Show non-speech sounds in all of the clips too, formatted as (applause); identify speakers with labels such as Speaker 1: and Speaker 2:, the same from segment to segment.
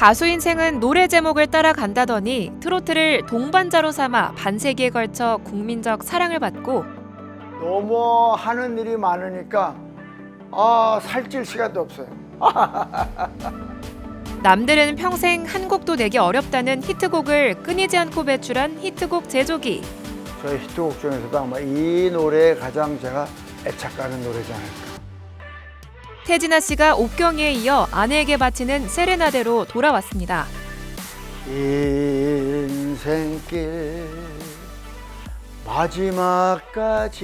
Speaker 1: 가수 인생은 노래 제목을 따라간다더니 트로트를 동반자로 삼아 반세기에 걸쳐 국민적 사랑을 받고
Speaker 2: 너무 하는 일이 많으니까 아 살찔 시간도 없어요. (laughs)
Speaker 1: 남들은 평생 한 곡도 내기 어렵다는 히트곡을 끊이지 않고 배출한 히트곡 제조기.
Speaker 2: 저희 히트곡 중에서도 아마 이 노래에 가장 제가 애착 가는 노래지 않을까.
Speaker 1: 태진아 씨가 옥경이에 이어 아내에게 바치는 세레나데로 돌아왔습니다.
Speaker 2: 인생길 마지막까지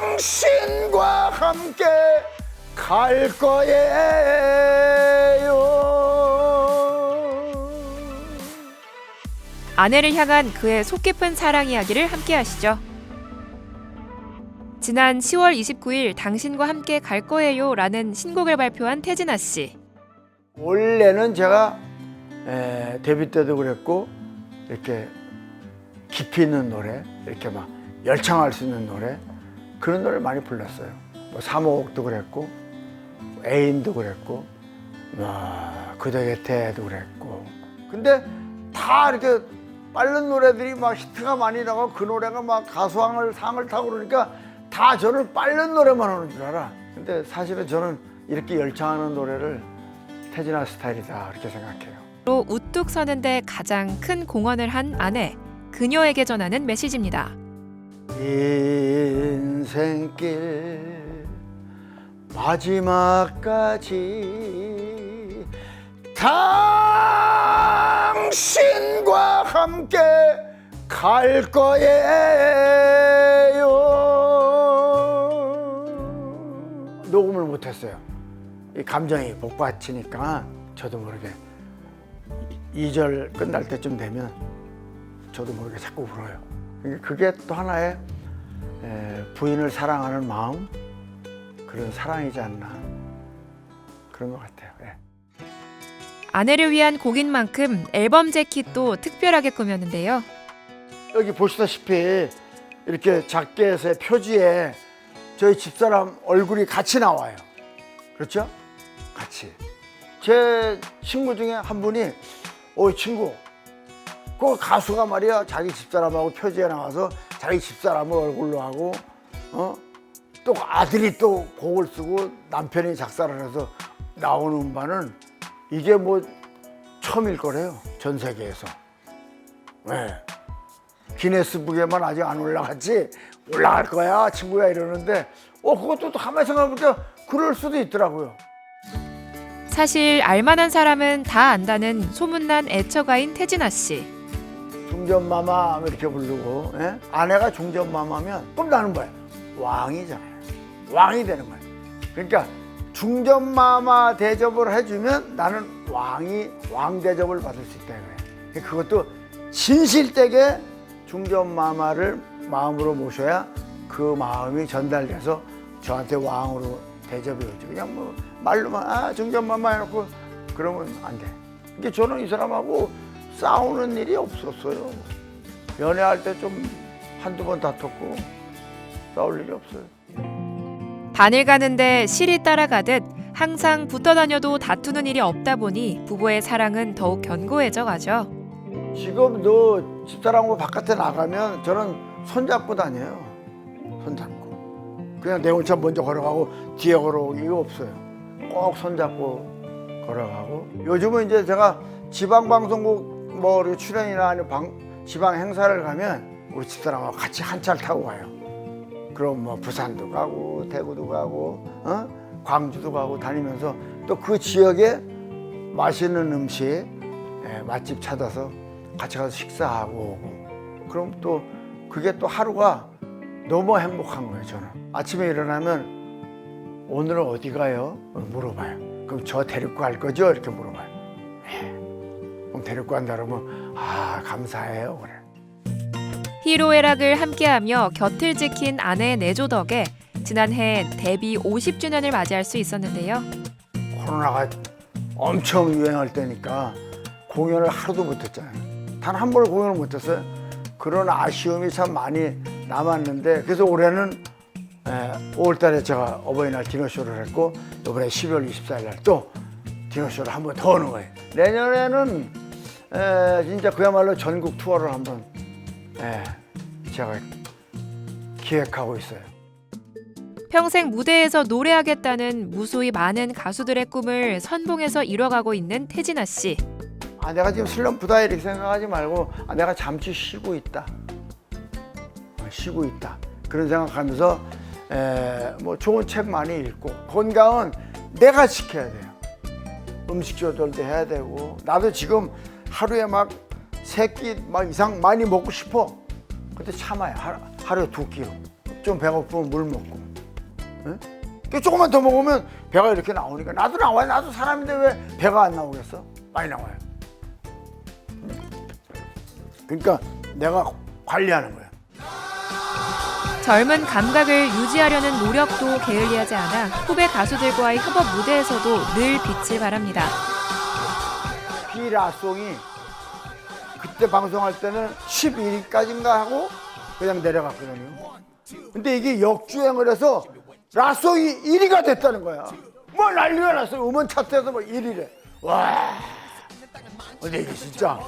Speaker 2: 당신과 함께 갈 거예요.
Speaker 1: 아내를 향한 그의 속 깊은 사랑 이야기를 함께 하시죠. 지난 10월 29일 당신과 함께 갈 거예요 라는 신곡을 발표한 태진아 씨.
Speaker 2: 원래는 제가 에, 데뷔 때도 그랬고 이렇게 깊이 있는 노래 이렇게 막 열창할 수 있는 노래 그런 노래 많이 불렀어요. 뭐 사모곡도 그랬고 애인도 그랬고 뭐 그대 곁에도 그랬고 근데 다 이렇게 빠른 노래들이 막 히트가 많이 나고 그 노래가 막 가수왕을 상을 타고 그러니까 다 저는 빠른 노래만 하는 줄 알아. 근데 사실은 저는 이렇게 열창하는 노래를 태진아 스타일이다 이렇게 생각해요.
Speaker 1: 로 우뚝 서는데 가장 큰 공헌을 한 아내. 그녀에게 전하는 메시지입니다.
Speaker 2: 인생길 마지막까지 당신과 함께 갈 거예요. 녹음을 못했어요. 이 감정이 복받치니까 저도 모르게 2절 끝날 때쯤 되면 저도 모르게 자꾸 울어요. 그러니까 그게 또 하나의 에, 부인을 사랑하는 마음 그런 사랑이지 않나 그런 것 같아요. 예.
Speaker 1: 아내를 위한 곡인 만큼 앨범 재킷도 특별하게 꾸몄는데요.
Speaker 2: 여기 보시다시피 이렇게 작게 해서 표지에 저희 집사람 얼굴이 같이 나와요. 그렇죠? 같이. 제 친구 중에 한 분이 어 친구 그 가수가 말이야 자기 집사람하고 표지에 나와서 자기 집사람을 얼굴로 하고 어? 또 아들이 또 곡을 쓰고 남편이 작사를 해서 나오는 음반은 이게 뭐 처음일 거래요 전 세계에서 네. 기네스북에만 아직 안 올라갔지? 올라갈 거야 친구야 이러는데. 어 그것도 또 가만히 생각해보니까 그럴 수도 있더라고요.
Speaker 1: 사실 알만한 사람은 다 안다는 소문난 애처가인 태진아 씨.
Speaker 2: 중전마마 이렇게 부르고 예? 아내가 중전마마면 그럼 나는 뭐야. 왕이잖아요. 왕이 되는 거야. 그러니까 중전마마 대접을 해주면 나는 왕이 왕 대접을 받을 수 있다 그래 그것도 진실되게 중전마마를 마음으로 모셔야 그 마음이 전달돼서 저한테 왕으로 대접이 오지 그냥 뭐 말로만 아 중전마마 해놓고 그러면 안 돼 이게 저는 이 사람하고 싸우는 일이 없었어요. 연애할 때 좀 한두 번 다퉜고 싸울 일이 없어요.
Speaker 1: 바늘 가는데 실이 따라가듯 항상 붙어 다녀도 다투는 일이 없다 보니 부부의 사랑은 더욱 견고해져 가죠.
Speaker 2: 지금도 집사람하고 바깥에 나가면 저는 손잡고 다녀요. 손잡고. 그냥 내 혼자 먼저 걸어가고 뒤에 걸어오기 없어요. 꼭 손잡고 걸어가고. 요즘은 이제 제가 지방 방송국 뭐 출연이나 아니면 방, 지방 행사를 가면 우리 집사람하고 같이 한 차를 타고 가요. 그럼 뭐 부산도 가고 대구도 가고 어? 광주도 가고 다니면서 또 그 지역에 맛있는 음식 예, 맛집 찾아서 같이 가서 식사하고 그럼 또 그게 또 하루가 너무 행복한 거예요 저는 아침에 일어나면 오늘은 어디 가요? 물어봐요 그럼 저 데리고 갈 거죠? 이렇게 물어봐요 예. 그럼 데리고 간다 그러면 아 감사해요 그래
Speaker 1: 희로애락을 함께하며 곁을 지킨 아내의 내조 덕에 지난해 데뷔 50주년을 맞이할 수 있었는데요.
Speaker 2: 코로나가 엄청 유행할 때니까 공연을 하루도 못했잖아요. 단 한 번을 공연을 못했어요. 그런 아쉬움이 참 많이 남았는데 그래서 올해는 5월 달에 제가 어버이날 디너쇼를 했고 이번에 12월 24일 날 또 디너쇼를 한 번 더 하는 거예요. 내년에는 에, 진짜 그야말로 전국 투어를 한번 에, 제가 기획하고 있어요.
Speaker 1: 평생 무대에서 노래하겠다는 무수히 많은 가수들의 꿈을 선봉에서 이뤄가고 있는 태진아 씨.
Speaker 2: 아 내가 지금 슬럼프다 이렇게 생각하지 말고 아, 내가 잠시 쉬고 있다. 아, 쉬고 있다. 그런 생각하면서 에, 뭐 좋은 책 많이 읽고 건강은 내가 지켜야 돼요. 음식 조절도 해야 되고 나도 지금 하루에 막 세끼막 이상 많이 먹고 싶어. 근데 참아요. 하루, 하루에 두 끼로. 좀 배고프면 물 먹고. 응? 그 조금만 더 먹으면 배가 이렇게 나오니까. 나도 나와요. 나도 사람인데 왜 배가 안 나오겠어? 많이 나와요 그러니까 내가 관리하는 거야.
Speaker 1: 젊은 감각을 유지하려는 노력도 게을리하지 않아 후배 가수들과의 협업 무대에서도 늘 빛을 발합니다.
Speaker 2: 비라송이 그때 방송할 때는 11위까지인가 하고 그냥 내려갔거든요. 근데 이게 역주행을 해서 라송이 1위가 됐다는 거야. 뭐 난리가 났어요. 음원 차트에서 뭐 1위래. 와. 근데 이게 진짜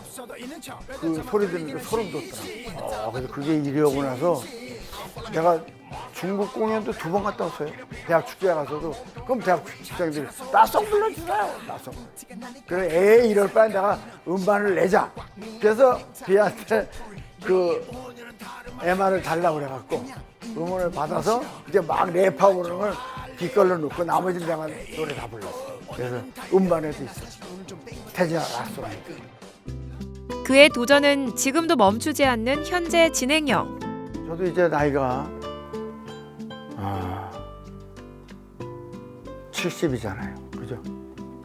Speaker 2: 그 소리 듣는 게 소름 돋더라. 아, 그래서 그게 1위하고 나서 내가 중국 공연도 두 번 갔다 왔어요. 대학 축제에 가서도 그럼 대학 축제생들이 나송 불러주세요. 나송. 그래 에이 이럴 바에 내가 음반을 내자. 그래서 비한테 그 MR을 달라고 그래갖고 음원을 받아서 이제 막 랩하고 그러는 걸 뒷걸로 넣고 나머지 내가 노래 다 불렀어. 그래서 음반에도 있어. 태진아 나송.
Speaker 1: 그의 도전은 지금도 멈추지 않는 현재 진행형.
Speaker 2: 저도 이제 나이가 아, 70이잖아요. 그죠?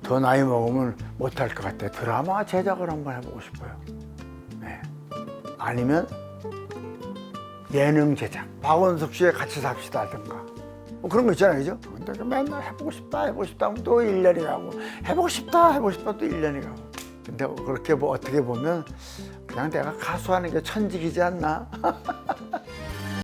Speaker 2: 더 나이 먹으면 못할 것 같아요. 드라마 제작을 한번 해보고 싶어요. 네. 아니면 예능 제작. 박원숙 씨의 같이 삽시다 하든가. 뭐 그런 거 있잖아요. 그죠? 근데 그 맨날 해보고 싶다, 해보고 싶다 하면 또 1년이 가고, 해보고 싶다, 해보고 싶다 또 1년이 가고. 근데 그렇게 뭐 어떻게 보면 그냥 내가 가수하는 게 천직이지 않나? (laughs)